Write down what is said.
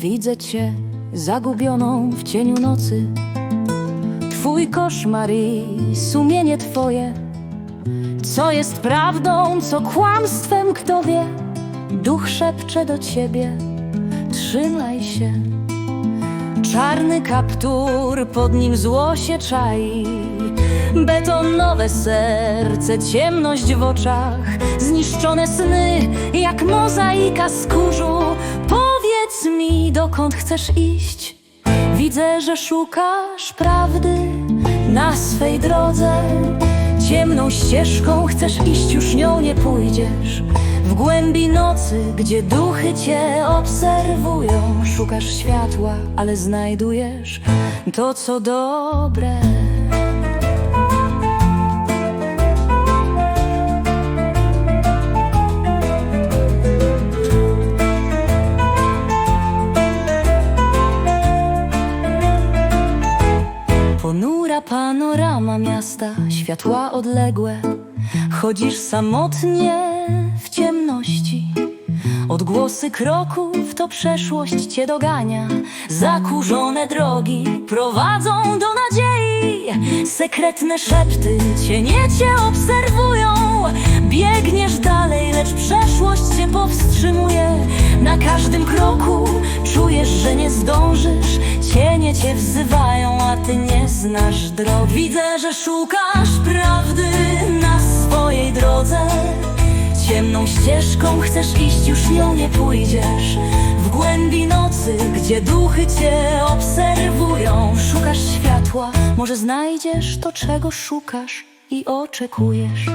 Widzę cię zagubioną w cieniu nocy. Twój koszmar i sumienie twoje. Co jest prawdą, co kłamstwem, kto wie? Duch szepcze do ciebie, trzymaj się. Czarny kaptur, pod nim zło się czai. Betonowe serce, ciemność w oczach, zniszczone sny, jak mozaika z kurzu. Powiedz mi, dokąd chcesz iść? Widzę, że szukasz prawdy na swej drodze. Ciemną ścieżką chcesz iść, już nią nie pójdziesz. W głębi nocy, gdzie duchy cię obserwują, szukasz światła, ale znajdujesz to, co dobre. Ponura panorama miasta, światła odległe. Chodzisz samotnie w ciemności. Odgłosy kroków to przeszłość cię dogania. Zakurzone drogi prowadzą do nadziei. Sekretne szepty cienie cię obserwują. Cienie cię wzywają, a ty nie znasz drogi. Widzę, że szukasz prawdy na swojej drodze. Ciemną ścieżką chcesz iść, już nią nie pójdziesz. W głębi nocy, gdzie duchy cię obserwują, szukasz światła. Może znajdziesz to, czego szukasz i oczekujesz.